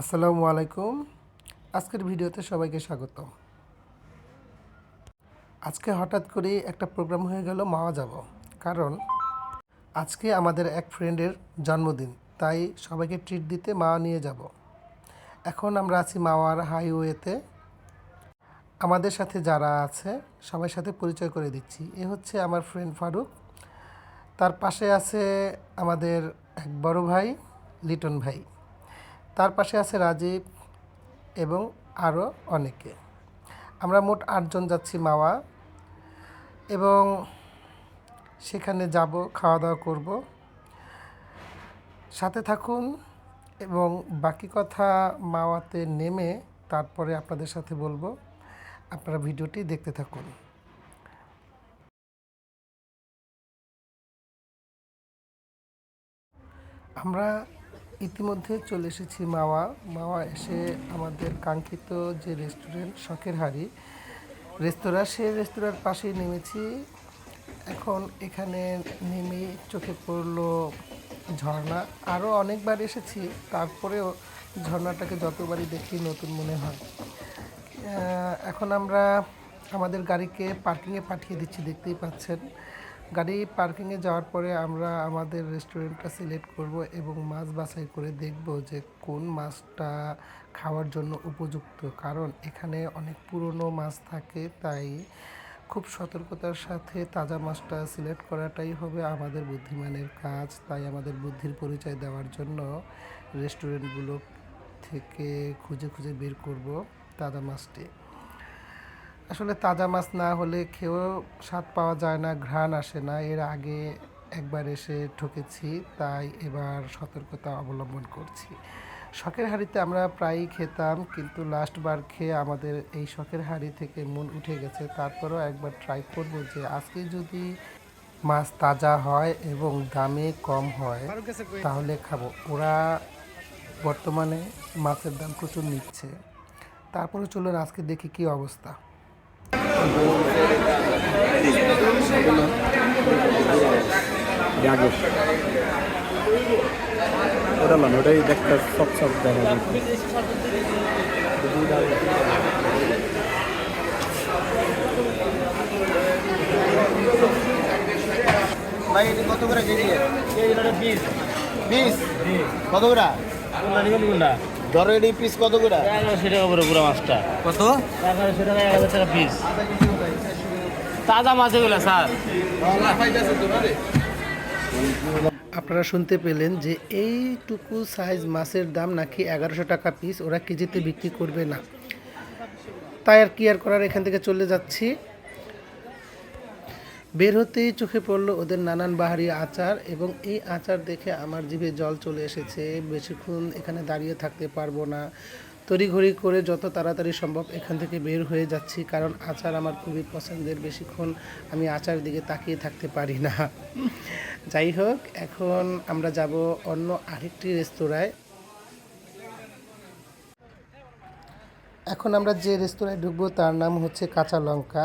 আসসালামু আলাইকুম। আজকের ভিডিওতে সবাইকে স্বাগত। আজকে হঠাৎ করে একটা প্রোগ্রাম হয়ে গেল, মাওয়া যাব। কারণ আজকে আমাদের এক ফ্রেন্ডের জন্মদিন, তাই সবাইকে ট্রিট দিতে মাওয়া নিয়ে যাব। এখন আমরা আছি মাওয়ার হাইওয়েতে আমাদের সাথে যারা আছে, সবার সাথে পরিচয় করে দিচ্ছি। এ হচ্ছে আমার ফ্রেন্ড ফারুক। তার পাশে আছে আমাদের এক বড় ভাই, লিটন ভাই। তার পাশে আছে রাজীব এবং আরও অনেকে। আমরা মোট আটজন যাচ্ছি মাওয়া এবং সেখানে যাব খাওয়া দাওয়া করব। সাথে থাকুন এবং বাকি কথা মাওয়াতে নেমে তারপরে আপনাদের সাথে বলব। আপনারা ভিডিওটি দেখতে থাকুন। আমরা ইতিমধ্যে চলে এসেছি মাওয়া। মাওয়া এসে আমাদের কাঙ্ক্ষিত যে রেস্টুরেন্ট শখের হাড়ি, রেস্তোরাঁ, সেই রেস্তোরাঁর পাশেই নেমেছি। এখন এখানে নেমে চোখে পড়ল ঝর্ণা। আরও অনেকবার এসেছি, তারপরেও ঝর্ণাটাকে যতবারই দেখি নতুন মনে হয়। এখন আমরা আমাদের গাড়িকে পার্কিংয়ে পাঠিয়ে দিচ্ছি, দেখতেই পাচ্ছেন। গাড়ি পার্কিংয়ে যাওয়ার পরে আমরা আমাদের রেস্টুরেন্টটা সিলেক্ট করব এবং মাছ বাছাই করে দেখব যে কোন মাছটা খাওয়ার জন্য উপযুক্ত। কারণ এখানে অনেক পুরনো মাছ থাকে, তাই খুব সতর্কতার সাথে তাজা মাছটা সিলেক্ট করাটাই হবে আমাদের বুদ্ধিমানের কাজ। তাই আমাদের বুদ্ধির পরিচয় দেওয়ার জন্য রেস্টুরেন্টগুলো থেকে খুঁজে খুঁজে বের করব তাজা মাছটি। আসলে তাজা মাছ না হলে খেয়েও স্বাদ পাওয়া যায় না, ঘ্রাণ আসে না। এর আগে একবার এসে ঠকেছি, তাই এবার সতর্কতা অবলম্বন করছি। শখের হাঁড়িতে আমরা প্রায়ই খেতাম, কিন্তু লাস্ট বার খেয়ে আমাদের এই শখের হাঁড়ি থেকে মন উঠে গেছে। তারপরেও একবার ট্রাই করব যে আজকে যদি মাছ তাজা হয় এবং দামে কম হয়, তাহলে খাব। ওরা বর্তমানে মাছের দাম প্রচুর নিচ্ছে। তারপরে চলুন আজকে দেখি কি অবস্থা। ওটা না ওটাই দেখতে সব সব দেখা যায় ভাই কত করে কেজি কত করে ধরো এটি পিস কত করে? এগারোশো টাকা করে পুরো মাছটা। কত? এগারোশো টাকা হাজার টাকা পিস তাজা মাছ এগুলো স্যার। আপনারা শুনতে পেলেন যে এইটুকু সাইজ মাছের দাম নাকি এগারোশো টাকা পিস ওরা কেজিতে বিক্রি করবে না। তাই আর কি আর করার? এখান থেকে চলে যাচ্ছি। বের হতেই চোখে পড়ল ওদের নানান বাহারি আচার এবং এই আচার দেখে আমার জিভে জল চলে এসেছে। বেশিক্ষণ এখানে দাঁড়িয়ে থাকতে পারব না। তড়িঘড়ি করে যত তাড়াতাড়ি সম্ভব এখান থেকে বের হয়ে যাচ্ছি কারণ আচার আমার খুবই পছন্দের। বেশিক্ষণ আমি আচার দিকে তাকিয়ে থাকতে পারি না। যাই হোক, এখন আমরা যাব অন্য আরেকটি রেস্তোরাঁয়। এখন আমরা যে রেস্তোরাঁয় ঢুকবো তার নাম হচ্ছে কাঁচা লঙ্কা।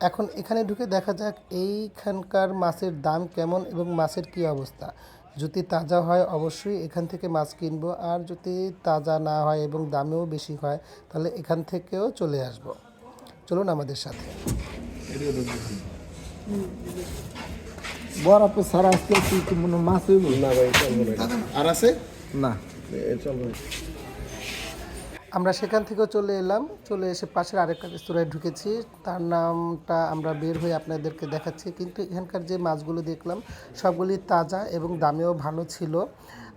এখন এখানে ঢুকে দেখা যাক এইখানকার মাছের দাম কেমন এবং মাছের কি অবস্থা। যদি তাজা হয় অবশ্যই এখান থেকে মাছ কিনবো আর যদি তাজা না হয় এবং দামেও বেশি হয় তাহলে এখান থেকেও চলে আসব। চলুন আমাদের সাথে। বড় তো সারা আজকে কি কি মনে মাছ না ভাই আর আছে? না। চলবে আমরা সেখান থেকেও চলে এলাম, চলে এসে পাশের আরেকটা রেস্তোরাঁয় ঢুকেছি। তার নামটা আমরা বের হয়ে আপনাদেরকে দেখাচ্ছি। কিন্তু এখানকার যে মাছগুলো দেখলাম, সবগুলি তাজা এবং দামেও ভালো ছিল।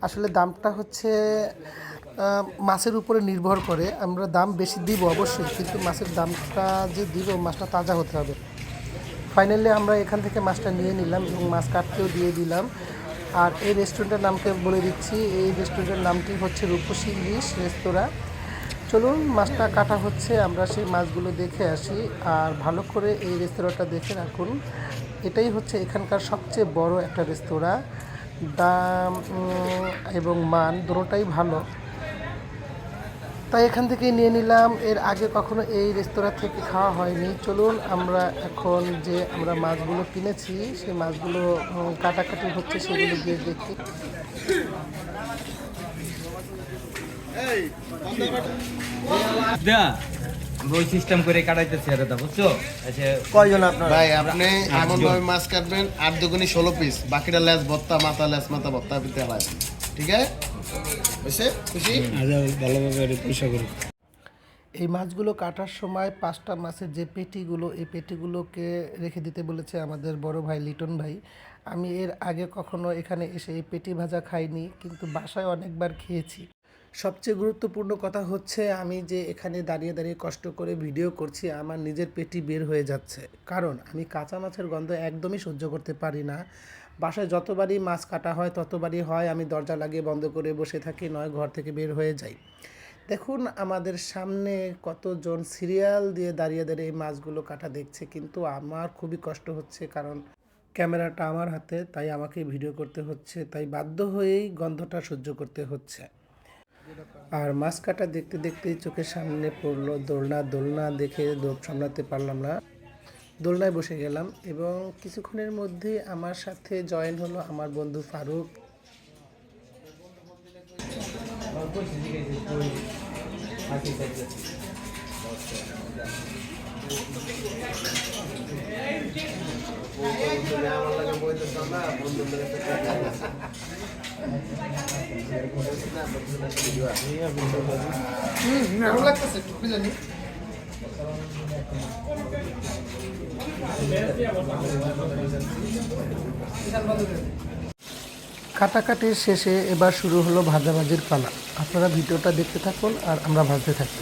আসলে দামটা হচ্ছে মাছের উপরে নির্ভর করে। আমরা দাম বেশি দিব অবশ্যই, কিন্তু মাছের দামটা যে দিব, মাছটা তাজা হতে হবে। ফাইনালি আমরা এখান থেকে মাছটা নিয়ে নিলাম এবং মাছ কাটতেও দিয়ে দিলাম। আর এই রেস্টুরেন্টের নামকে বলে দিচ্ছি। এই রেস্টুরেন্টের নামটি হচ্ছে রূপসী ইলিশ রেস্তোরাঁ। চলুন, মাছটা কাটা হচ্ছে, আমরা সেই মাছগুলো দেখে আসি। আর ভালো করে এই রেস্তোরাঁটা দেখে রাখুন। এটাই হচ্ছে এখানকার সবচেয়ে বড় একটা রেস্তোরাঁ। দাম এবং মান, দুটোটাই ভালো। তাই এখান থেকে নিয়ে নিলাম। এর আগে কখনো এই রেস্তোরাঁ থেকে খাওয়া হয়নি। চলুন আমরা এখন যে আমরা মাছগুলো কিনেছি সেই মাছগুলো কাটাকাটি হচ্ছে সেগুলো গিয়ে দেখি। ওই সিস্টেম করে কাটাইতেছি আর বুঝছ? আচ্ছা কয়জন আপনার? ভাই আপনি আটজন। এমন ভাবে মাছ কাটবেন আট দুগুনি ষোলো পিস বাকিটা মাথা লেস মাথা দিতে হয় ঠিক আছে? বুঝছে? খুশি? ভালোভাবে পয়সা করি। এই মাছগুলো কাটার সময় পাঁচটা মাছের যে পেটিগুলো এই পেটিগুলোকে রেখে দিতে বলেছে আমাদের বড় ভাই লিটন ভাই। আমি এর আগে কখনো এখানে এসে এই পেটি ভাজা খাইনি কিন্তু বাসায় অনেকবার খেয়েছি। সবচেয়ে গুরুত্বপূর্ণ কথা হচ্ছে আমি যে এখানে দাঁড়িয়ে দাঁড়িয়ে কষ্ট করে ভিডিও করছি আমার নিজের পেটি বের হয়ে যাচ্ছে। কারণ আমি কাঁচা মাছের গন্ধ একদমই সহ্য করতে পারি না। বাসায় যতবারই মাছ কাটা হয়, ততবারই হয়, আমি দরজা লাগিয়ে বন্ধ করে বসে থাকি, নয় ঘর থেকে বের হয়ে যাই। দেখুন, আমাদের সামনে কতজন সিরিয়াল দিয়ে দাঁড়িয়ে দাঁড়িয়ে এই মাছগুলো কাটা দেখছে, কিন্তু আমার খুবই কষ্ট হচ্ছে, কারণ ক্যামেরাটা আমার হাতে, তাই আমাকে ভিডিও করতে হচ্ছে, তাই বাধ্য হয়েই গন্ধটা সহ্য করতে হচ্ছে। আর মাছ কাটা দেখতে দেখতেই চোখের সামনে পড়ল দোলনা দোলনা দেখে দৌড় সামলাতে পারলাম না। দোলনায় বসে গেলাম এবং কিছুক্ষণের মধ্যে আমার সাথে জয়েন হলো আমার বন্ধু ফারুক। কাটাকাটির শেষে এবার শুরু হলো ভাজাভাজির পালা। আপনারা ভিডিওটা দেখতে থাকুন আর আমরা ভাজতে থাকি।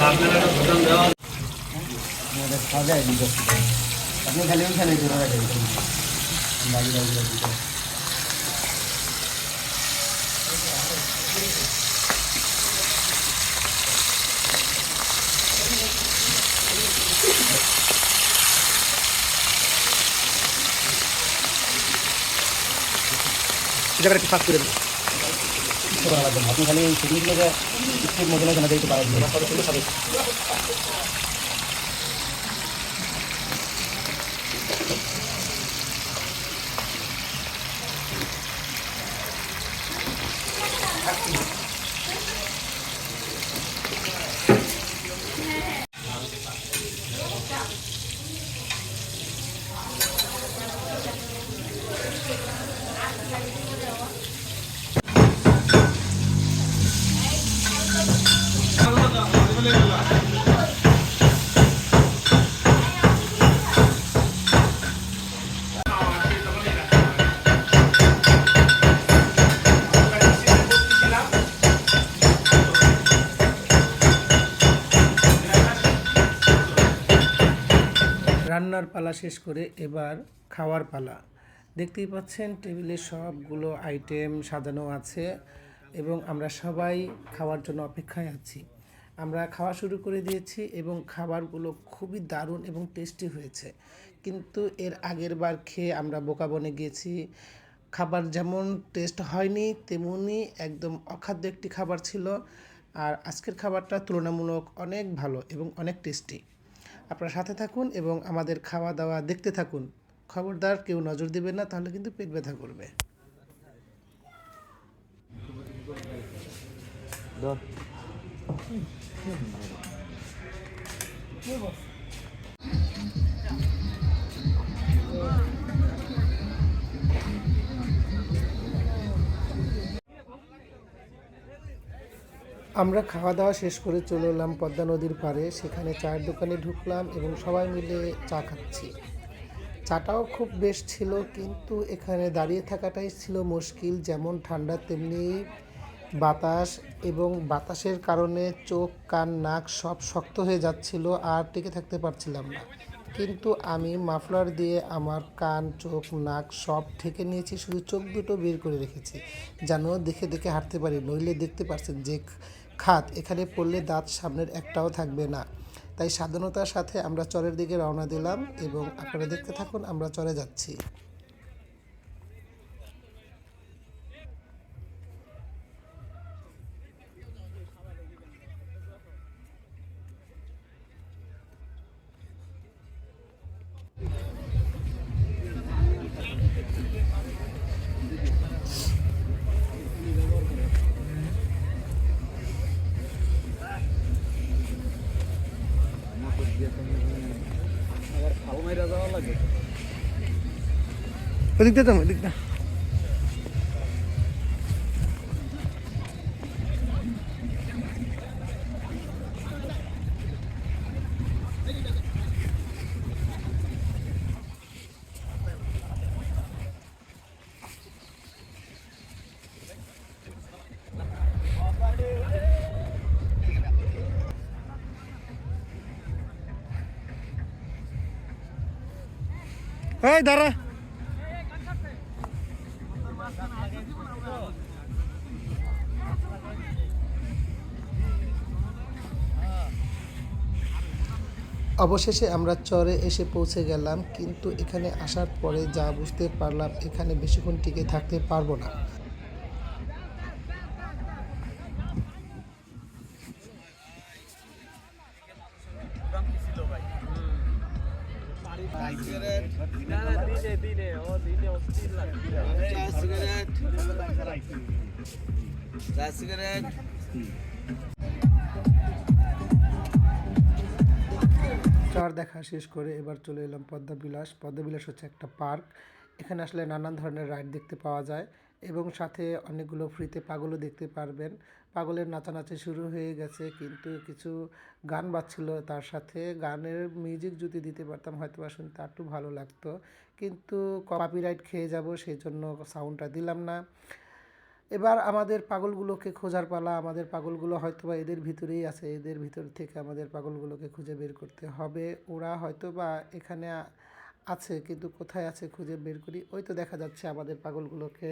চামচ লাড়া আপনি খালি ওইখানে ধরে রাখেন এটা একটু ফাঁক করে দেবো আপনি খালি শুকনোগুলোকে একটু মধ্যে মধ্যে দিতে পারেন রান্নার পালা শেষ করে এবার খাওয়ার পালা। দেখতেই পাচ্ছেন, টেবিলে সবগুলো আইটেম সাজানো আছে এবং আমরা সবাই খাওয়ার জন্য অপেক্ষায় আছি। আমরা খাওয়া শুরু করে দিয়েছি এবং খাবারগুলো খুবই দারুণ এবং টেস্টি হয়েছে। কিন্তু এর আগের বার খেয়ে আমরা বোকা বনে গিয়েছি। খাবার যেমন টেস্ট হয়নি, তেমনি একদম অখাদ্য একটি খাবার ছিল। আর আজকের খাবারটা তুলনামূলক অনেক ভালো এবং অনেক টেস্টি। আপনারা সাথে থাকুন এবং আমাদের খাওয়া দাওয়া দেখতে থাকুন। খবরদার, কেউ নজর দেবেন না, তাহলে কিন্তু পেট ব্যথা করবে। আমরা খাওয়া দাওয়া শেষ করে চলে এলাম পদ্মা নদীর পাড়ে। সেখানে চায়ের দোকানে ঢুকলাম এবং সবাই মিলে চা খাচ্ছি। চাটাও খুব বেশ ছিল, কিন্তু এখানে দাঁড়িয়ে থাকাটাই ছিল মুশকিল। যেমন ঠান্ডা, তেমনি বাতাস এবং বাতাসের কারণে চোখ, কান, নাক সব শক্ত হয়ে যাচ্ছিল আর টিকে থাকতে পারছিলাম না। কিন্তু আমি মাফলার দিয়ে আমার কান, চোখ, নাক সব ঠেকে নিয়েছি, শুধু চোখ দুটো বের করে রেখেছি, যেন দেখে দেখে হাঁটতে পারি, নইলে দেখতে পারছেন যে খাত এখানে পড়লে দাঁত সামনের একটাও থাকবে না। তাই সাবধানতার সাথে আমরা চরের দিকে রওনা দিলাম এবং আপনারা দেখতে থাকুন, আমরা চরে যাচ্ছি। ওদিক দিয়ে ওদিক দিয়ে এই দাঁড়া অবশেষে আমরা চরে এসে পৌঁছে গেলাম, কিন্তু এখানে আসার পরে যা বুঝতে পারলাম, এখানে বেশিক্ষণ টিকে থাকতে পারব না। চার দেখা শেষ করে এবার চলে এলাম পদ্মা বিলাস পদ্মা বিলাস হচ্ছে একটা পার্ক। এখানে আসলে নানান ধরনের রাইড দেখতে পাওয়া যায় এবং সাথে অনেকগুলো ফ্রিতে পাগলও দেখতে পারবেন। পাগলের নাচানাচি শুরু হয়ে গেছে কিন্তু কিছু গান বাজছিল তার সাথে। গানের মিউজিক যদি দিতে পারতাম হয়তো বা শুনতে একটু ভালো লাগতো। কিন্তু কপিরাইট খেয়ে যাব, সেই জন্য সাউন্ডটা দিলাম না। এবার আমাদের পাগলগুলোকে খোঁজার পালা, আমাদের পাগলগুলো হয়তো বা এদের ভিতরেই আছে, এদের ভিতর থেকে আমাদের পাগলগুলোকে খুঁজে বের করতে হবে। ওরা হয়তো বা এখানে আছে কিন্তু কোথায় আছে খুঁজে বের করি, ওই তো দেখা যাচ্ছে আমাদের পাগলগুলোকে।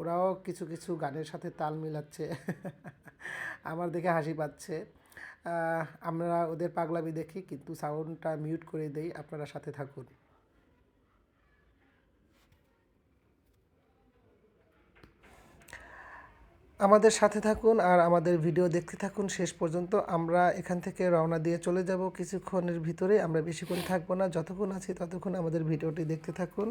ওরাও কিছু কিছু গানের সাথে তাল মিলাচ্ছে, আমার দেখে হাসি পাচ্ছে। আমরা ওদের পাগলামি দেখি, কিন্তু সাউন্ডটা মিউট করে দেই, আপনারা সাথে থাকুন। আমাদের সাথে থাকুন আর আমাদের ভিডিও দেখতে থাকুন। শেষ পর্যন্ত আমরা এখান থেকে রওনা দিয়ে চলে যাব। কিছুক্ষণের ভিতরে আমরা বেশিক্ষণ থাকব না। যতক্ষণ আছি ততক্ষণ আমাদের ভিডিওটি দেখতে থাকুন।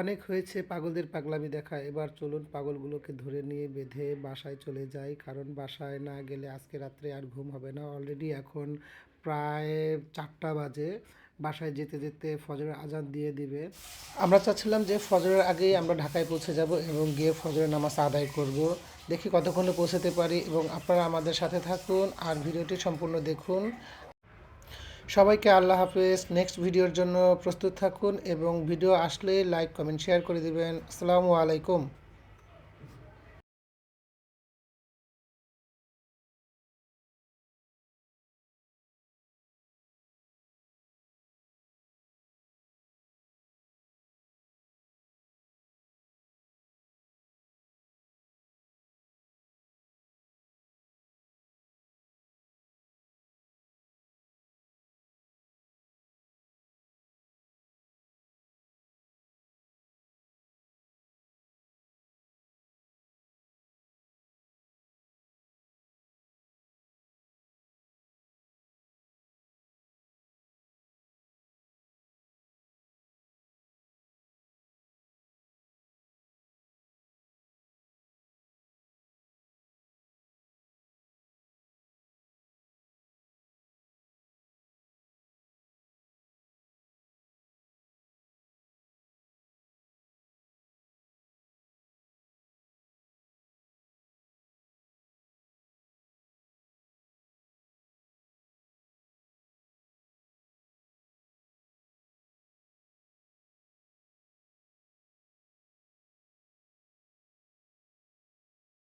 অনেক হয়েছে পাগলদের পাগলামি দেখা। এবার চলুন পাগলগুলোকে ধরে নিয়ে বেঁধে বাসায় চলে যাই, কারণ বাসায় না গেলে আজকে রাত্রে আর ঘুম হবে না। অলরেডি এখন প্রায় চারটা বাজে, বাসায় যেতে যেতে ফজরের আজান দিয়ে দিবে। আমরা চাচ্ছিলাম যে ফজরের আগেই আমরা ঢাকায় পৌঁছে যাব এবং গিয়ে ফজরের নামাজ আদায় করব। দেখি কতক্ষণে পৌঁছাতে পারি এবং আপনারা আমাদের সাথে থাকুন আর ভিডিওটি সম্পূর্ণ দেখুন। সবাইকে আল্লাহ হাফেজ। নেক্সট ভিডিওর জন্য প্রস্তুত থাকুন এবং ভিডিও আসলে লাইক কমেন্ট শেয়ার করে দেবেন। আসসালামু আলাইকুম।